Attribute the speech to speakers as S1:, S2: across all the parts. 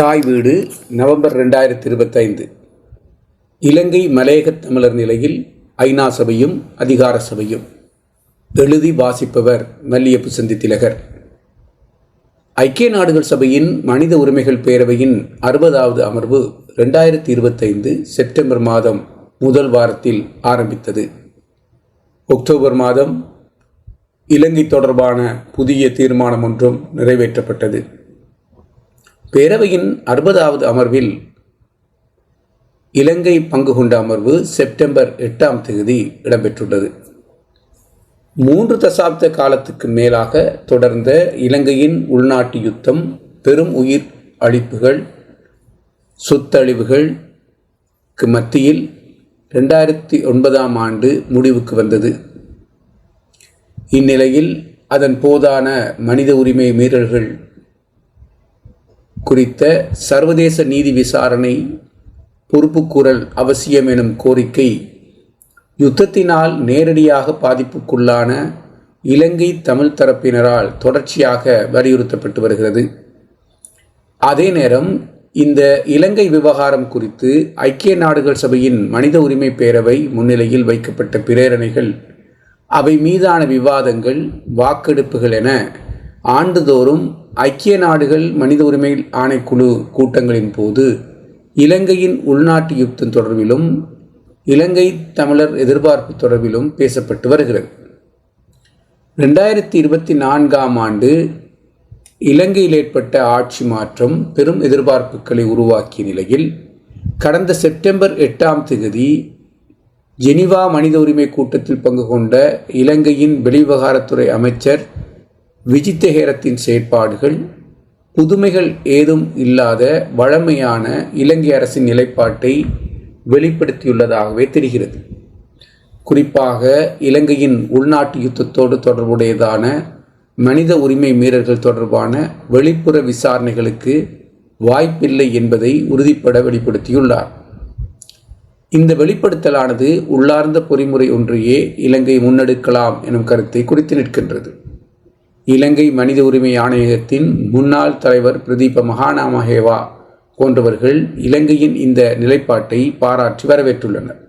S1: தாய் வீடு நவம்பர் ரெண்டாயிரத்தி இருபத்தைந்து. இலங்கை மலையகத் தமிழர் நிலையில் ஐநா சபையும் அதிகார சபையும். எழுதி வாசிப்பவர் மல்லியப்பு சந்தி திலகர். ஐக்கிய நாடுகள் சபையின் மனித உரிமைகள் பேரவையின் அறுபதாவது அமர்வு ரெண்டாயிரத்தி இருபத்தைந்து செப்டம்பர் மாதம் முதல் வாரத்தில் ஆரம்பித்தது. அக்டோபர் மாதம் இலங்கை தொடர்பான புதிய தீர்மானம் ஒன்றும் நிறைவேற்றப்பட்டது. பேரவையின் அறுபதாவது அமர்வில் இலங்கை பங்கு கொண்ட அமர்வு செப்டம்பர் எட்டாம் தேதி இடம்பெற்றுள்ளது. மூன்று தசாப்த காலத்துக்கு மேலாக தொடர்ந்த இலங்கையின் உள்நாட்டு யுத்தம் பெரும் உயிர் அழிப்புகள் சொத்தழிவுகளுக்கு மத்தியில் ரெண்டாயிரத்தி ஒன்பதாம் ஆண்டு முடிவுக்கு வந்தது. இந்நிலையில் அதன் போதான மனித உரிமை மீறல்கள் குறித்த சர்வதேச நீதி விசாரணை பொறுப்புக்கூறல் அவசியம் எனும் கோரிக்கை யுத்தத்தினால் நேரடியாக பாதிப்புக்குள்ளான இலங்கை தமிழ் தரப்பினரால் தொடர்ச்சியாக வலியுறுத்தப்பட்டு வருகிறது. அதே நேரம் இந்த இலங்கை விவகாரம் குறித்து ஐக்கிய நாடுகள் சபையின் மனித உரிமை பேரவை முன்னிலையில் வைக்கப்பட்ட பிரேரணைகள் அவை மீதான விவாதங்கள் வாக்கெடுப்புகள் என ஆண்டுதோறும் ஐக்கிய நாடுகள் மனித உரிமை ஆணைக்குழு கூட்டங்களின் போது இலங்கையின் உள்நாட்டு யுத்தம் தொடர்பிலும் இலங்கை தமிழர் எதிர்பார்ப்பு தொடர்பிலும் பேசப்பட்டு வருகிறது. ரெண்டாயிரத்தி இருபத்தி நான்காம் ஆண்டு இலங்கையில் ஏற்பட்ட ஆட்சி மாற்றம் பெரும் எதிர்பார்ப்புகளை உருவாக்கிய நிலையில் கடந்த செப்டம்பர் எட்டாம் தேதி ஜெனிவா மனித உரிமை கூட்டத்தில் பங்கு கொண்ட இலங்கையின் வெளிவிவகாரத்துறை அமைச்சர் விஜித்தஹேரத்தின் செயற்பாடுகள் புதுமைகள் ஏதும் இல்லாத வழமையான இலங்கை அரசின் நிலைப்பாட்டை வெளிப்படுத்தியுள்ளதாகவே தெரிகிறது. குறிப்பாக இலங்கையின் உள்நாட்டு யுத்தத்தோடு தொடர்புடையதான மனித உரிமை மீறல்கள் தொடர்பான வெளிப்புற விசாரணைகளுக்கு வாய்ப்பில்லை என்பதை உறுதிப்பட வெளிப்படுத்தியுள்ளார். இந்த வெளிப்படுத்தலானது உள்ளார்ந்த பொறிமுறை ஒன்றையே இலங்கை முன்னெடுக்கலாம் எனும் கருத்தை குறித்து நிற்கின்றது. இலங்கை மனித உரிமை ஆணையகத்தின் முன்னாள் தலைவர் பிரதீப மகாநாமஹேவா போன்றவர்கள் இலங்கையின் இந்த நிலைப்பாட்டை பாராட்டி வரவேற்றுள்ளனர்.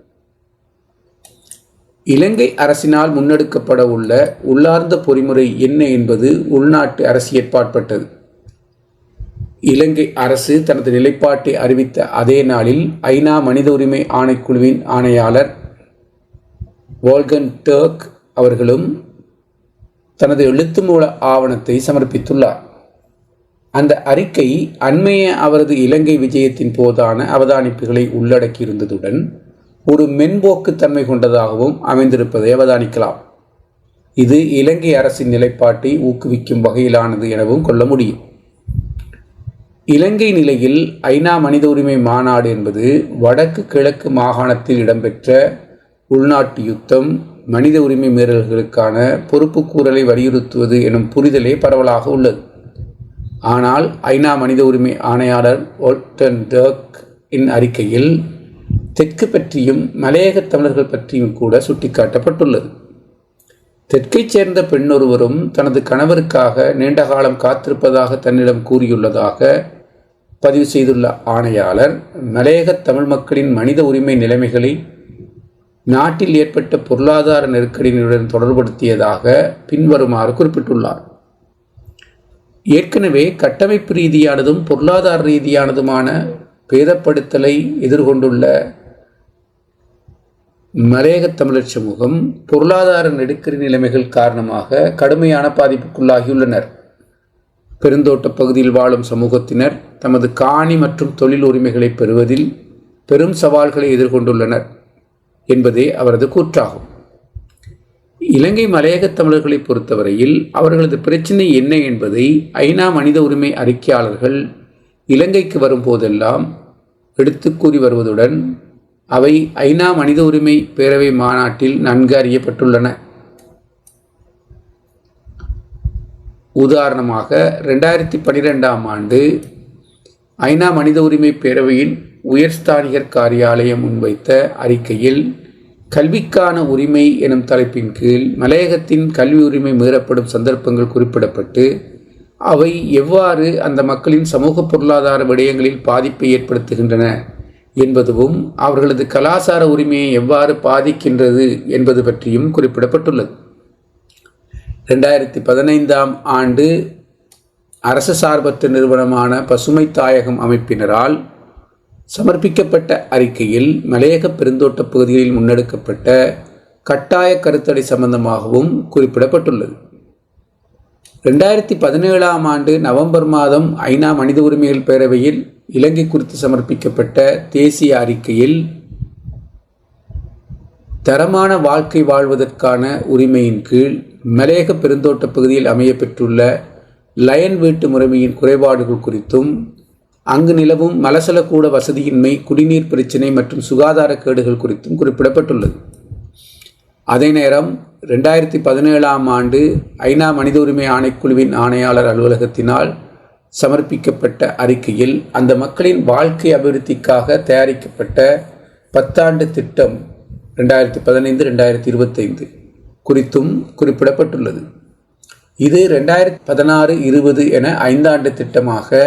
S1: இலங்கை அரசினால் முன்னெடுக்கப்பட உள்ள உள்ளார்ந்த பொறிமுறை என்ன என்பது உள்நாட்டு அரசியற்பாட்பட்டது இலங்கை அரசு தனது நிலைப்பாட்டை அறிவித்த அதே நாளில் ஐநா மனித உரிமை ஆணைக்குழுவின் ஆணையாளர் வோல்கன் டர்க் அவர்களும் தனது எழுத்து மூல ஆவணத்தை சமர்ப்பித்துள்ளார். அந்த அறிக்கை அண்மைய அவரது இலங்கை விஜயத்தின் போதான அவதானிப்புகளை உள்ளடக்கியிருந்ததுடன் ஒரு மென்போக்குத்தன்மை கொண்டதாகவும் அமைந்திருப்பதை அவதானிக்கலாம். இது இலங்கை அரசின் நிலைப்பாட்டை ஊக்குவிக்கும் வகையிலானது எனவும் கொள்ள முடியும். இலங்கை நிலையில் ஐநா மனித உரிமை மாநாடு என்பது வடக்கு கிழக்கு மாகாணத்தில் இடம்பெற்ற உள்நாட்டு யுத்தம் மனித உரிமை மீறல்களுக்கான பொறுப்புக்கூறலை வலியுறுத்துவது எனும் புரிதலே பரவலாக உள்ளது. ஆனால் ஐநா மனித உரிமை ஆணையாளர் ஓல்டன் டர்க் இன் அறிக்கையில் தெற்கு பற்றியும் மலையக தமிழர்கள் பற்றியும் கூட சுட்டிக்காட்டப்பட்டுள்ளது. தெற்கைச் சேர்ந்த பெண்ணொருவரும் தனது கணவருக்காக நீண்ட காலம் காத்திருப்பதாக தன்னிடம் கூறியுள்ளதாக பதிவு செய்துள்ள ஆணையாளர் மலையக தமிழ் மக்களின் மனித உரிமை நிலைமைகளை நாட்டில் ஏற்பட்ட பொருளாதார நெருக்கடியினுடன் தொடர்படுத்தியதாக பின்வருமாறு குறிப்பிட்டுள்ளார். ஏற்கனவே கட்டமைப்பு ரீதியானதும் பொருளாதார ரீதியானதுமான பேதப்படுத்தலை எதிர்கொண்டுள்ள மலையக தமிழர் சமூகம் பொருளாதார நெருக்கடி நிலைமைகள் காரணமாக கடுமையான பாதிப்புக்குள்ளாகியுள்ளனர். பெருந்தோட்ட பகுதியில் வாழும் சமூகத்தினர் தமது காணி மற்றும் தொழில் உரிமைகளை பெறுவதில் பெரும் சவால்களை எதிர்கொண்டுள்ளனர். என்பதே அவரது கூற்றாகும். இலங்கை மலையக தமிழர்களை பொறுத்தவரையில் அவர்களது பிரச்சினை என்ன என்பதை ஐநா மனித உரிமை அறிக்கையாளர்கள் இலங்கைக்கு வரும்போதெல்லாம் எடுத்து கூறி வருவதுடன் அவை ஐநா மனித உரிமை பேரவை மாநாட்டில் நன்கு அறியப்பட்டுள்ளன. உதாரணமாக ரெண்டாயிரத்தி பன்னிரெண்டாம் ஆண்டு ஐநா மனித உரிமை பேரவையின் உயர்ஸ்தானிகர் காரியாலயம் முன்வைத்த அறிக்கையில் கல்விக்கான உரிமை எனும் தலைப்பின் கீழ் மலையகத்தின் கல்வி உரிமை மீறப்படும் சந்தர்ப்பங்கள் குறிப்பிடப்பட்டு அவை எவ்வாறு அந்த மக்களின் சமூக பொருளாதார விடயங்களில் பாதிப்பை ஏற்படுத்துகின்றன என்பதுவும் அவர்களது கலாச்சார உரிமையை எவ்வாறு பாதிக்கின்றது என்பது பற்றியும் குறிப்பிடப்பட்டுள்ளது. ரெண்டாயிரத்தி பதினைந்தாம் ஆண்டு அரசு சார்பற்ற நிறுவனமான பசுமை தாயகம் அமைப்பினரால் சமர்ப்பிக்கப்பட்ட அறிக்கையில் மலையக பெருந்தோட்ட பகுதிகளில் முன்னெடுக்கப்பட்ட கட்டாய கருத்தடை சம்பந்தமாகவும் குறிப்பிடப்பட்டுள்ளது. ரெண்டாயிரத்தி பதினேழாம் ஆண்டு நவம்பர் மாதம் ஐநா மனித உரிமைகள் பேரவையில் இலங்கை குறித்து சமர்ப்பிக்கப்பட்ட தேசிய அறிக்கையில் தரமான வாழ்க்கை வாழ்வதற்கான உரிமையின் கீழ் மலையக பெருந்தோட்ட பகுதியில் அமைய பெற்றுள்ள லயன் வீட்டு முறைமையின் குறைபாடுகள் குறித்தும் அங்கு நிலவும் மலசலக்கூட வசதியின்மை குடிநீர் பிரச்சினை மற்றும் சுகாதார கேடுகள் குறித்தும் குறிப்பிடப்பட்டுள்ளது. அதே நேரம் ரெண்டாயிரத்தி பதினேழாம் ஆண்டு ஐநா மனித உரிமை ஆணைக்குழுவின் ஆணையாளர் அலுவலகத்தினால் சமர்ப்பிக்கப்பட்ட அறிக்கையில் அந்த மக்களின் வாழ்க்கை அபிவிருத்திக்காக தயாரிக்கப்பட்ட பத்தாண்டு திட்டம் ரெண்டாயிரத்தி பதினைந்து ரெண்டாயிரத்தி இருபத்தைந்து குறித்தும் குறிப்பிடப்பட்டுள்ளது. இது ரெண்டாயிரத்தி பதினாறு இருபது என ஐந்தாண்டு திட்டமாக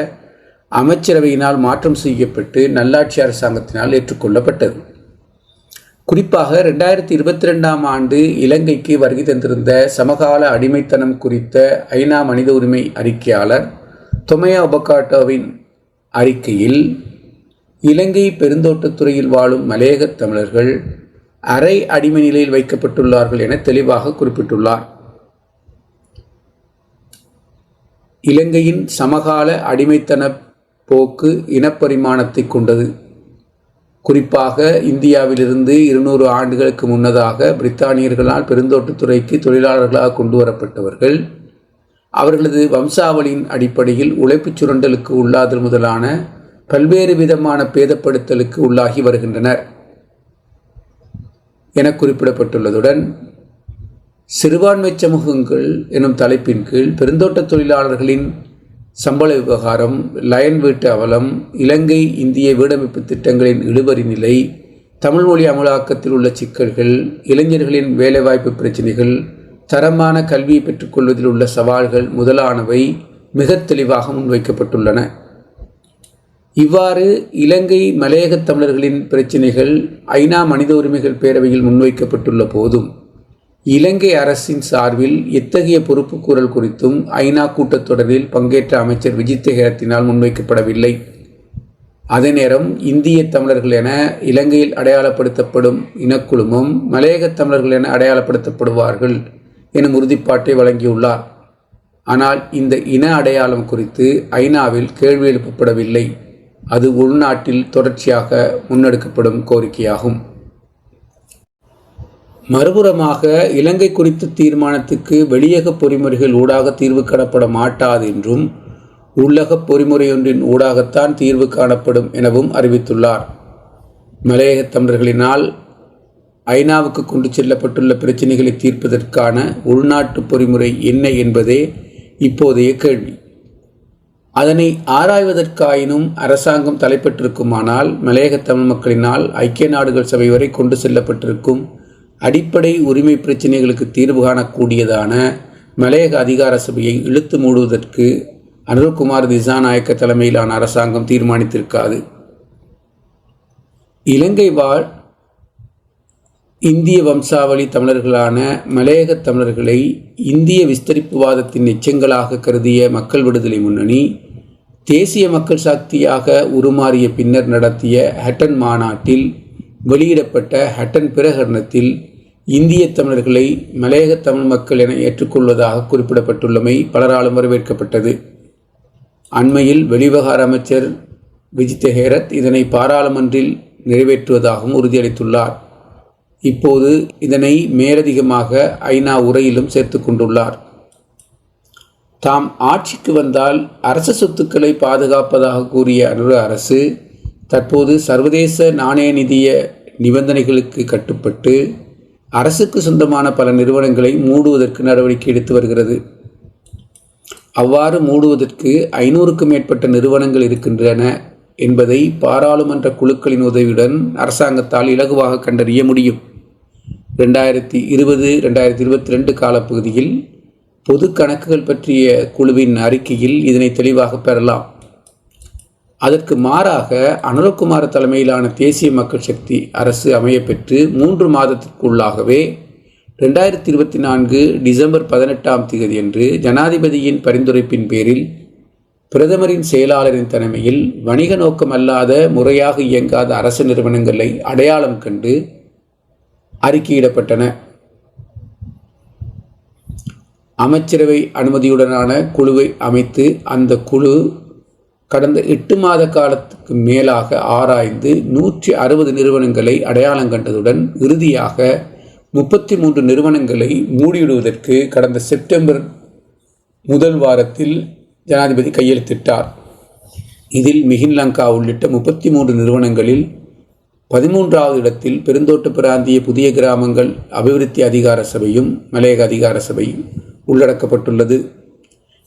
S1: அமைச்சரவையினால் மாற்றம் செய்யப்பட்டு நல்லாட்சி அரசாங்கத்தினால் ஏற்றுக்கொள்ளப்பட்டது. குறிப்பாக ரெண்டாயிரத்தி இருபத்தி ரெண்டாம் ஆண்டு இலங்கைக்கு வருகை தந்திருந்த சமகால அடிமைத்தனம் குறித்த ஐநா மனித உரிமை அறிக்கையாளர் தொமையா ஒபகாட்டோவின் அறிக்கையில் இலங்கை பெருந்தோட்டத்துறையில் வாழும் மலையக தமிழர்கள் அரை அடிமை நிலையில் வைக்கப்பட்டுள்ளார்கள் என தெளிவாக குறிப்பிட்டுள்ளார். இலங்கையின் சமகால அடிமைத்தன போக்கு இனப்பரிமாணத்தை கொண்டது. குறிப்பாக இந்தியாவிலிருந்து இருநூறு ஆண்டுகளுக்கு முன்னதாக பிரித்தானியர்களால் பெருந்தோட்டத்துறைக்கு தொழிலாளர்களாக கொண்டு வரப்பட்டவர்கள் அவர்களது வம்சாவளியின் அடிப்படையில் உழைப்புச் சுரண்டலுக்கு உள்ளாதல் முதலான பல்வேறு விதமான பேதப்படுத்தலுக்கு உள்ளாகி வருகின்றனர் என குறிப்பிடப்பட்டுள்ளதுடன் சிறுபான்மை சமூகங்கள் எனும் தலைப்பின் கீழ் பெருந்தோட்ட தொழிலாளர்களின் சம்பள விவகாரம் லயன் வீட்டு அவலம் இலங்கை இந்திய வீடமைப்பு திட்டங்களின் இழுபறி நிலை தமிழ் மொழி அமலாக்கத்தில் உள்ள சிக்கல்கள் இளைஞர்களின் வேலைவாய்ப்பு பிரச்சினைகள் தரமான கல்வியை பெற்றுக்கொள்வதில் உள்ள சவால்கள் முதலானவை மிக தெளிவாக முன்வைக்கப்பட்டுள்ளன. இவ்வாறு இலங்கை மலையக தமிழர்களின் பிரச்சினைகள் ஐநா மனித உரிமைகள் பேரவையில் முன்வைக்கப்பட்டுள்ள போதும் இலங்கை அரசின் சார்பில் எத்தகைய பொறுப்புக்கூறல் குறித்தும் ஐநா கூட்டத்தொடரில் பங்கேற்ற அமைச்சர் விஜித் ஹேரத்தினால் முன்வைக்கப்படவில்லை. அதே நேரம் இந்திய தமிழர்கள் என இலங்கையில் அடையாளப்படுத்தப்படும் இனக்குழுமம் மலையக தமிழர்கள் என அடையாளப்படுத்தப்படுவார்கள் எனும் உறுதிப்பாட்டை வழங்கியுள்ளார். ஆனால் இந்த இன அடையாளம் குறித்து ஐநாவில் கேள்வி எழுப்பப்படவில்லை. அது உள்நாட்டில் தொடர்ச்சியாக முன்னெடுக்கப்படும் கோரிக்கையாகும். மறுபுறமாக இலங்கை குறித்த தீர்மானத்துக்கு வெளியக பொறிமுறைகள் ஊடாக தீர்வு காணப்பட மாட்டாது என்றும் உள்ளக பொறிமுறையொன்றின் ஊடாகத்தான் தீர்வு காணப்படும் எனவும் அறிவித்துள்ளார். மலையக தமிழர்களினால் ஐநாவுக்கு கொண்டு செல்லப்பட்டுள்ள பிரச்சினைகளை தீர்ப்பதற்கான உள்நாட்டு பொறிமுறை என்ன என்பதே இப்போதைய கேள்வி. அதனை ஆராய்வதற்காயினும் அரசாங்கம் தலைப்பட்டிருக்குமானால் மலையக தமிழ் மக்களினால் ஐக்கிய நாடுகள் சபை வரை கொண்டு செல்லப்பட்டிருக்கும் அடிப்படை உரிமை பிரச்சினைகளுக்கு தீர்வு காணக்கூடியதான மலையக அதிகார சபையை இழுத்து மூடுவதற்கு அனுர்குமார் திசாநாயக்க தலைமையிலான அரசாங்கம் தீர்மானித்திருக்காது. இலங்கை வாழ் இந்திய வம்சாவளி தமிழர்களான மலையக தமிழர்களை இந்திய விஸ்தரிப்புவாதத்தின் எச்சங்களாக கருதிய மக்கள் விடுதலை முன்னணி தேசிய மக்கள் சக்தியாக உருமாறிய பின்னர் நடத்திய ஹட்டன் மாநாட்டில் வெளியிடப்பட்ட ஹட்டன் பிரகடனத்தில் இந்திய தமிழர்களை மலையக தமிழ் மக்கள் என ஏற்றுக்கொள்வதாக குறிப்பிடப்பட்டுள்ளமை பலராலும் வரவேற்கப்பட்டது. அண்மையில் வெளிவகார அமைச்சர் விஜித் ஹேரத் இதனை பாராளுமன்றில் நிறைவேற்றுவதாகவும் உறுதியளித்துள்ளார். இப்போது இதனை மேலதிகமாக ஐநா உரையிலும் சேர்த்து கொண்டுள்ளார். தாம் ஆட்சிக்கு வந்தால் அரச சொத்துக்களை பாதுகாப்பதாக கூறிய அனுர அரசு தற்போது சர்வதேச நாணய நிதிய நிபந்தனைகளுக்கு கட்டுப்பட்டு அரசுக்கு சொந்தமான பல நிறுவனங்களை மூடுவதற்கு நடவடிக்கை எடுத்து வருகிறது. அவ்வாறு மூடுவதற்கு ஐநூறுக்கும் மேற்பட்ட நிறுவனங்கள் இருக்கின்றன என்பதை பாராளுமன்ற குழுக்களின் உதவியுடன் அரசாங்கத்தால் இலகுவாக கண்டறிய முடியும். ரெண்டாயிரத்தி இருபது ரெண்டாயிரத்தி இருபத்தி ரெண்டு காலப்பகுதியில் பொது கணக்குகள் பற்றிய குழுவின் அறிக்கையில் இதனை தெளிவாக பெறலாம். அதற்கு மாறாக அனுரகுமார தலைமையிலான தேசிய மக்கள் சக்தி அரசு அமையப்பெற்று மூன்று மாதத்திற்குள்ளாகவே ரெண்டாயிரத்தி இருபத்தி நான்கு டிசம்பர் பதினெட்டாம் தேதியன்று ஜனாதிபதியின் பரிந்துரைப்பின் பேரில் பிரதமரின் செயலாளரின் தலைமையில் வணிக நோக்கமல்லாத முறையாக இயங்காத அரசு நிறுவனங்களை அடையாளம் கண்டு அறிக்கையிடப்பட்டன. அமைச்சரவை அனுமதியுடனான குழுவை அமைத்து அந்த குழு கடந்த எட்டு மாத காலத்துக்கு மேலாக ஆராய்ந்து நூற்றி அறுபது நிறுவனங்களை அடையாளம் கண்டதுடன் இறுதியாக முப்பத்தி மூன்று நிறுவனங்களை மூடிவிடுவதற்கு கடந்த செப்டம்பர் முதல் வாரத்தில் ஜனாதிபதி கையெழுத்திட்டார். இதில் மிகின் லங்கா உள்ளிட்ட முப்பத்தி மூன்று நிறுவனங்களில் பதிமூன்றாவது இடத்தில் பெருந்தோட்ட பிராந்திய புதிய கிராமங்கள் அபிவிருத்தி அதிகார சபையும் மலையக அதிகார சபையும் உள்ளடக்கப்பட்டுள்ளது.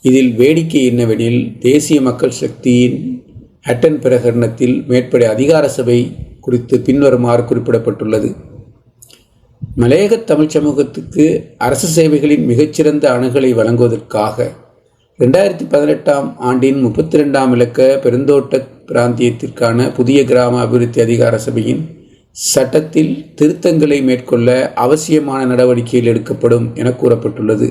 S1: இதில் வேடிக்கை என்னவெனில் தேசிய மக்கள் சக்தியின் ஹட்டன் பிரகடனத்தில் மேற்படி அதிகார சபை குறித்து பின்வருமாறு குறிப்பிடப்பட்டுள்ளது. மலையக தமிழ் சமூகத்துக்கு அரசு சேவைகளின் மிகச்சிறந்த அணுகலை வழங்குவதற்காக ரெண்டாயிரத்தி பதினெட்டாம் ஆண்டின் முப்பத்தி ரெண்டாம் இலக்க பெருந்தோட்ட பிராந்தியத்திற்கான புதிய கிராம அபிவிருத்தி அதிகார சபையின் சட்டத்தில் திருத்தங்களை மேற்கொள்ள அவசியமான நடவடிக்கைகள் எடுக்கப்படும் என கூறப்பட்டுள்ளது.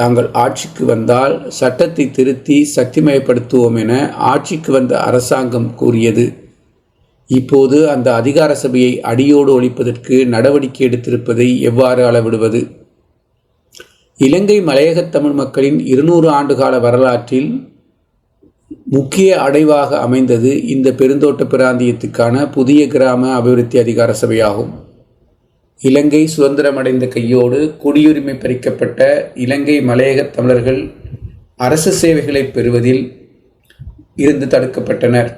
S1: தாங்கள் ஆட்சிக்கு வந்தால் சட்டத்தை திருத்தி சக்திமயப்படுத்துவோம் என ஆட்சிக்கு வந்த அரசாங்கம் கூறியது. இப்போது அந்த அதிகார சபையை அடியோடு ஒழிப்பதற்கு நடவடிக்கை எடுத்திருப்பதை எவ்வாறு அளவிடுவது? இலங்கை மலையக தமிழ் மக்களின் இருநூறு ஆண்டுகால வரலாற்றில் முக்கிய அடைவாக அமைந்தது இந்த பெருந்தோட்ட பிராந்தியத்துக்கான புதிய கிராம அபிவிருத்தி அதிகார சபையாகும். இலங்கை சுதந்திரமடைந்த கையோடு குடியுரிமை பறிக்கப்பட்ட இலங்கை மலையக தமிழர்கள் அரசு சேவைகளை பெறுவதில் இருந்து தடுக்கப்பட்டனர்.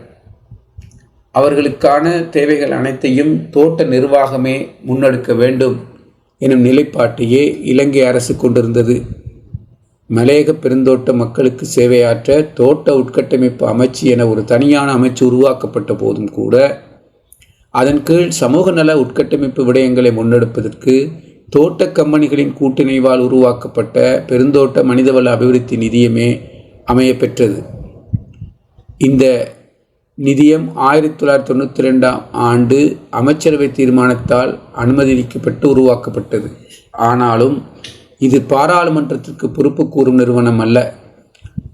S1: அவர்களுக்கான தேவைகள் அனைத்தையும் தோட்ட நிர்வாகமே முன்னெடுக்க வேண்டும் எனும் நிலைப்பாட்டையே இலங்கை அரசு கொண்டிருந்தது. மலையக பெருந்தோட்ட மக்களுக்கு சேவையாற்ற தோட்ட உட்கட்டமைப்பு அமைச்சு என ஒரு தனியான அமைச்சு உருவாக்கப்பட்ட போதும் கூட அதன் கீழ் சமூக நல உட்கட்டமைப்பு விடயங்களை முன்னெடுப்பதற்கு தோட்ட கம்பெனிகளின் கூட்டிணைவால் உருவாக்கப்பட்ட பெருந்தோட்ட மனிதவள அபிவிருத்தி நிதியமே அமையப்பெற்றது. இந்த நிதியம் ஆயிரத்தி தொள்ளாயிரத்தி தொண்ணூற்றி ரெண்டாம் ஆண்டு அமைச்சரவை தீர்மானத்தால் அனுமதிக்கப்பட்டு உருவாக்கப்பட்டது. ஆனாலும் இது பாராளுமன்றத்திற்கு பொறுப்பு கூறும் நிறுவனம் அல்ல.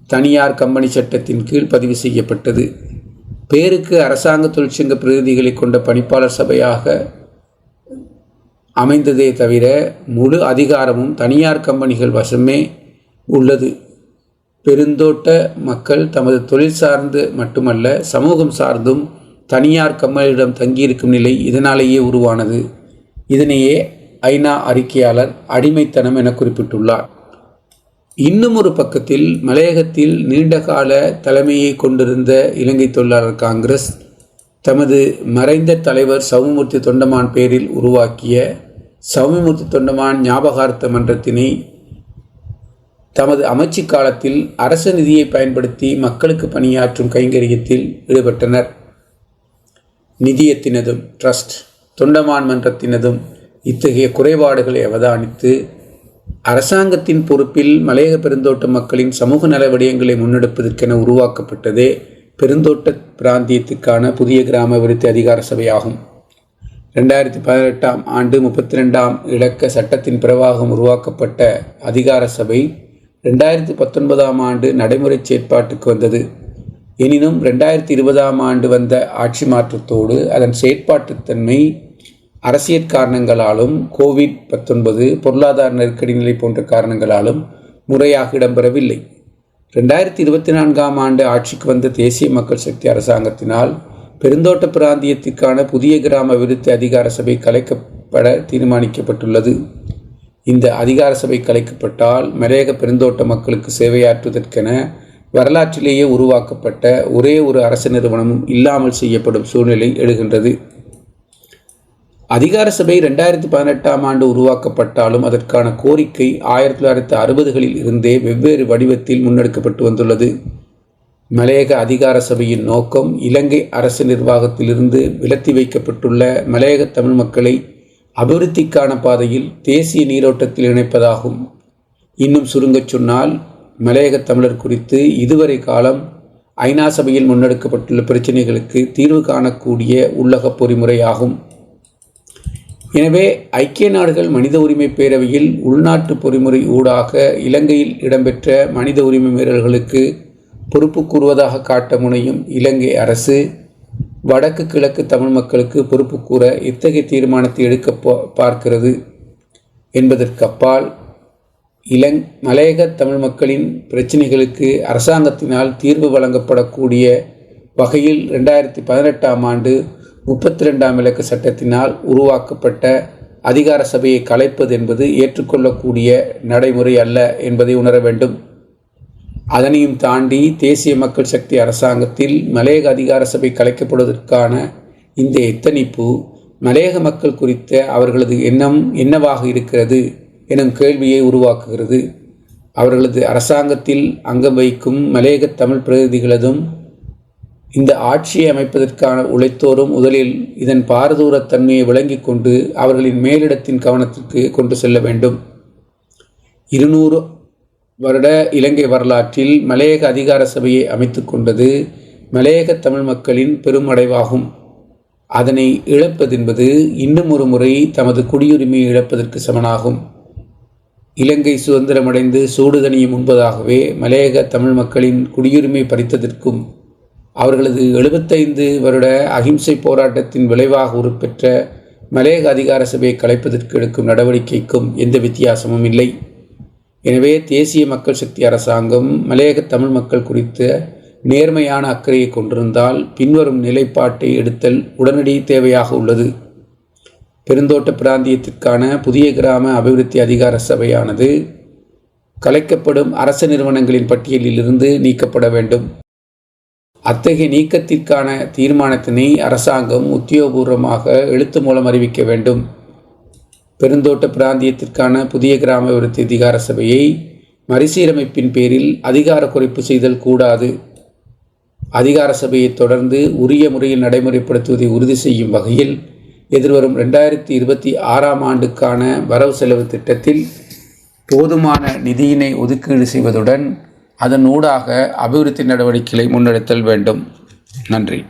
S1: தனியார் கம்பெனி சட்டத்தின் கீழ் பதிவு செய்யப்பட்டது. பேருக்கு அரசாங்க தொழிற்சங்க பிரதிநிதிகளை கொண்ட பணிப்பாளர் சபையாக அமைந்ததே தவிர முழு அதிகாரமும் தனியார் கம்பெனிகள் வசமே உள்ளது. பெருந்தோட்ட மக்கள் தமது தொழில் சார்ந்து மட்டுமல்ல சமூகம் சார்ந்தும் தனியார் கம்பெனியிடம் தங்கியிருக்கும் நிலை இதனாலேயே உருவானது. இதனையே ஐநா அறிக்கையாளர் அடிமைத்தனம் என குறிப்பிட்டுள்ளார். இன்னும் ஒரு பக்கத்தில் மலையகத்தில் நீண்டகால தலைமையை கொண்டிருந்த இலங்கை தொழிலாளர் காங்கிரஸ் தமது மறைந்த தலைவர் சவுமூர்த்தி தொண்டமான் பேரில் உருவாக்கிய சவுமூர்த்தி தொண்டமான் ஞாபகார்த்த மன்றத்தினை தமது அமைச்சு காலத்தில் அரச நிதியை பயன்படுத்தி மக்களுக்கு பணியாற்றும் கைங்கரியத்தில் ஈடுபட்டனர். நிதியத்தினதும் ட்ரஸ்ட் தொண்டமான் மன்றத்தினதும் இத்தகைய குறைபாடுகளை அவதானித்து அரசாங்கத்தின் பொறுப்பில் மலையக பெருந்தோட்ட மக்களின் சமூக நல விடயங்களை முன்னெடுப்பதற்கென உருவாக்கப்பட்டதே பெருந்தோட்ட பிராந்தியத்துக்கான புதிய கிராம விருத்தி அதிகார சபையாகும். ரெண்டாயிரத்தி பதினெட்டாம் ஆண்டு முப்பத்தி ரெண்டாம் இலக்க சட்டத்தின் பிரவாகம் உருவாக்கப்பட்ட அதிகார சபை ரெண்டாயிரத்தி பத்தொன்பதாம் ஆண்டு நடைமுறை செயற்பாட்டுக்கு வந்தது. எனினும் ரெண்டாயிரத்தி இருபதாம் ஆண்டு வந்த ஆட்சி மாற்றத்தோடு அதன் செயற்பாட்டுத்தன்மை அரசியல் காரணங்களாலும் கோவிட் பத்தொன்பது பொருளாதார நெருக்கடி நிலை போன்ற காரணங்களாலும் முறையாக இடம்பெறவில்லை. ரெண்டாயிரத்தி இருபத்தி நான்காம் ஆண்டு ஆட்சிக்கு வந்த தேசிய மக்கள் சக்தி அரசாங்கத்தினால் பெருந்தோட்ட பிராந்தியத்திற்கான புதிய கிராம விருத்தி அதிகார சபை கலைக்கப்பட தீர்மானிக்கப்பட்டுள்ளது. இந்த அதிகார சபை கலைக்கப்பட்டால் மலையக பெருந்தோட்ட மக்களுக்கு சேவையாற்றுவதற்கென வரலாற்றிலேயே உருவாக்கப்பட்ட ஒரே ஒரு அரசு நிறுவனமும் இல்லாமல் செய்யப்படும் சூழ்நிலை எழுகின்றது. அதிகார சபை ரெண்டாயிரத்தி பதினெட்டாம் ஆண்டு உருவாக்கப்பட்டாலும் அதற்கான கோரிக்கை ஆயிரத்தி தொள்ளாயிரத்தி அறுபதுகளில் இருந்தே வெவ்வேறு வடிவத்தில் முன்னெடுக்கப்பட்டு வந்துள்ளது. மலையக அதிகார சபையின் நோக்கம் இலங்கை அரசு நிர்வாகத்திலிருந்து விலத்தி வைக்கப்பட்டுள்ள மலையக தமிழ் மக்களை அபிவிருத்திக்கான பாதையில் தேசிய நீரோட்டத்தில் இணைப்பதாகும். இன்னும் சுருங்கச் சொன்னால் மலையக தமிழர் குறித்து இதுவரை காலம் ஐநா சபையில் முன்னெடுக்கப்பட்டுள்ள பிரச்சனைகளுக்கு தீர்வு காணக்கூடிய உள்ளக பொறிமுறையாகும். எனவே ஐக்கிய நாடுகள் மனித உரிமை பேரவையில் உள்நாட்டு பொறிமுறை ஊடாக இலங்கையில் இடம்பெற்ற மனித உரிமை மீறல்களுக்கு பொறுப்பு கூறுவதாக காட்ட முனையும் இலங்கை அரசு வடக்கு கிழக்கு தமிழ் மக்களுக்கு பொறுப்பு கூற இத்தகைய தீர்மானத்தை எடுக்க பார்க்கிறது என்பதற்கு அப்பால் இளங் மலையக தமிழ் மக்களின் பிரச்சினைகளுக்கு அரசாங்கத்தினால் தீர்வு வழங்கப்படக்கூடிய வகையில் ரெண்டாயிரத்தி பதினெட்டாம் ஆண்டு முப்பத்தி ரெண்டாம் இலக்க சட்டத்தினால் உருவாக்கப்பட்ட அதிகார சபையை கலைப்பது என்பது ஏற்றுக்கொள்ளக்கூடிய நடைமுறை அல்ல என்பதை உணர வேண்டும். அதனையும் தாண்டி தேசிய மக்கள் சக்தி அரசாங்கத்தில் மலையக அதிகார சபை கலைக்கப்படுவதற்கான இந்த எத்தனிப்பு மலையக மக்கள் குறித்த அவர்களது எண்ணம் என்னவாக இருக்கிறது எனும் கேள்வியை உருவாக்குகிறது. அவர்களது அரசாங்கத்தில் அங்கம் வைக்கும் மலையக தமிழ் பிரதிநிதிகளதும் இந்த ஆட்சியை அமைப்பதற்கான உழைத்தோரும் முதலில் இதன் பாரதூரத்தன்மையை விளங்கிக் கொண்டு அவர்களின் மேலிடத்தின் கவனத்திற்கு கொண்டு செல்ல வேண்டும். இருநூறு வருட இலங்கை வரலாற்றில் மலையக அதிகார சபையை அமைத்து கொண்டது மலையக தமிழ் மக்களின் பெருமடைவாகும். அதனை இழப்பதென்பது இன்னும் ஒரு முறை தமது குடியுரிமையை இழப்பதற்கு சமனாகும். இலங்கை சுதந்திரமடைந்து சூடுதணியும் முன்பதாகவே மலையக தமிழ் மக்களின் குடியுரிமை பறித்ததற்கும் அவர்களது எழுபத்தைந்து வருட அகிம்சை போராட்டத்தின் விளைவாக உருப்பெற்ற மலையக அதிகார சபையை கலைப்பதற்கு எடுக்கும் நடவடிக்கைக்கும் எந்த வித்தியாசமும் இல்லை. எனவே தேசிய மக்கள் சக்தி அரசாங்கம் மலையக தமிழ் மக்கள் குறித்த நேர்மையான அக்கறையை கொண்டிருந்தால் பின்வரும் நிலைப்பாட்டை எடுத்தல் உடனடி தேவையாக உள்ளது. பெருந்தோட்ட பிராந்தியத்திற்கான புதிய கிராம அபிவிருத்தி அதிகார சபையானது கலைக்கப்படும் அரசு நிறுவனங்களின் பட்டியலிலிருந்து நீக்கப்பட வேண்டும். அத்தகைய நீக்கத்திற்கான தீர்மானத்தினை அரசாங்கம் உத்தியோகபூர்வமாக எழுத்து மூலம் அறிவிக்க வேண்டும். பெருந்தோட்ட பிராந்தியத்திற்கான புதிய கிராம விருத்தி அதிகார சபையை மறுசீரமைப்பின் பேரில் அதிகார குறைப்பு செய்தல் கூடாது. அதிகார சபையை தொடர்ந்து உரிய முறையில் நடைமுறைப்படுத்துவதை உறுதி செய்யும் வகையில் எதிர்வரும் ரெண்டாயிரத்தி இருபத்தி ஆறாம் ஆண்டுக்கான வரவு செலவு திட்டத்தில் போதுமான நிதியினை ஒதுக்கீடு செய்வதுடன் அதன் ஊடாக அபிவிருத்தி நடவடிக்கைகளை முன்னெடுத்தல் வேண்டும். நன்றி.